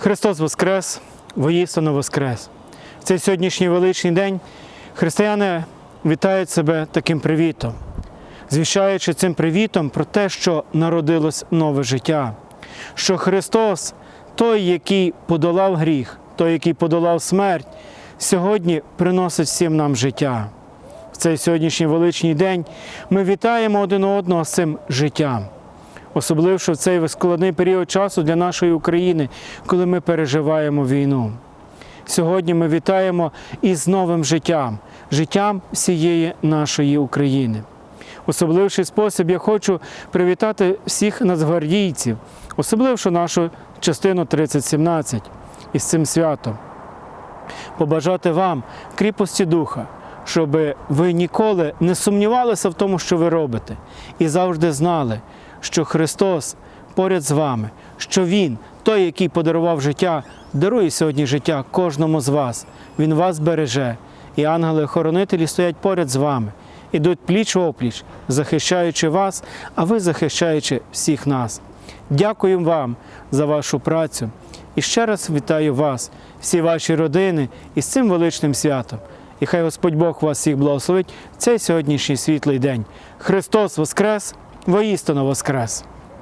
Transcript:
Христос Воскрес, воїстину Воскрес. В цей сьогоднішній величний день християни вітають себе таким привітом, звіщаючи цим привітом про те, що народилось нове життя, що Христос, той, який подолав гріх, той, який подолав смерть, сьогодні приносить всім нам життя. В цей сьогоднішній величний день ми вітаємо один одного з цим життям особливо в цей складний період часу для нашої України, коли ми переживаємо війну. Сьогодні ми вітаємо із новим життям, життям всієї нашої України. Особливший спосіб я хочу привітати всіх нацгвардійців, особливо нашу частину 3017 із цим святом. Побажати вам кріпості духа, щоб ви ніколи не сумнівалися в тому, що ви робите, і завжди знали, що Христос поряд з вами, що Він, той, який подарував життя, дарує сьогодні життя кожному з вас. Він вас береже, і ангели-охоронителі стоять поряд з вами, ідуть пліч опліч, захищаючи вас, а ви захищаючи всіх нас. Дякуємо вам за вашу працю. І ще раз вітаю вас, всі ваші родини із цим величним святом. І хай Господь Бог вас всіх благословить цей сьогоднішній світлий день. Христос Воскрес! Воістину Воскрес!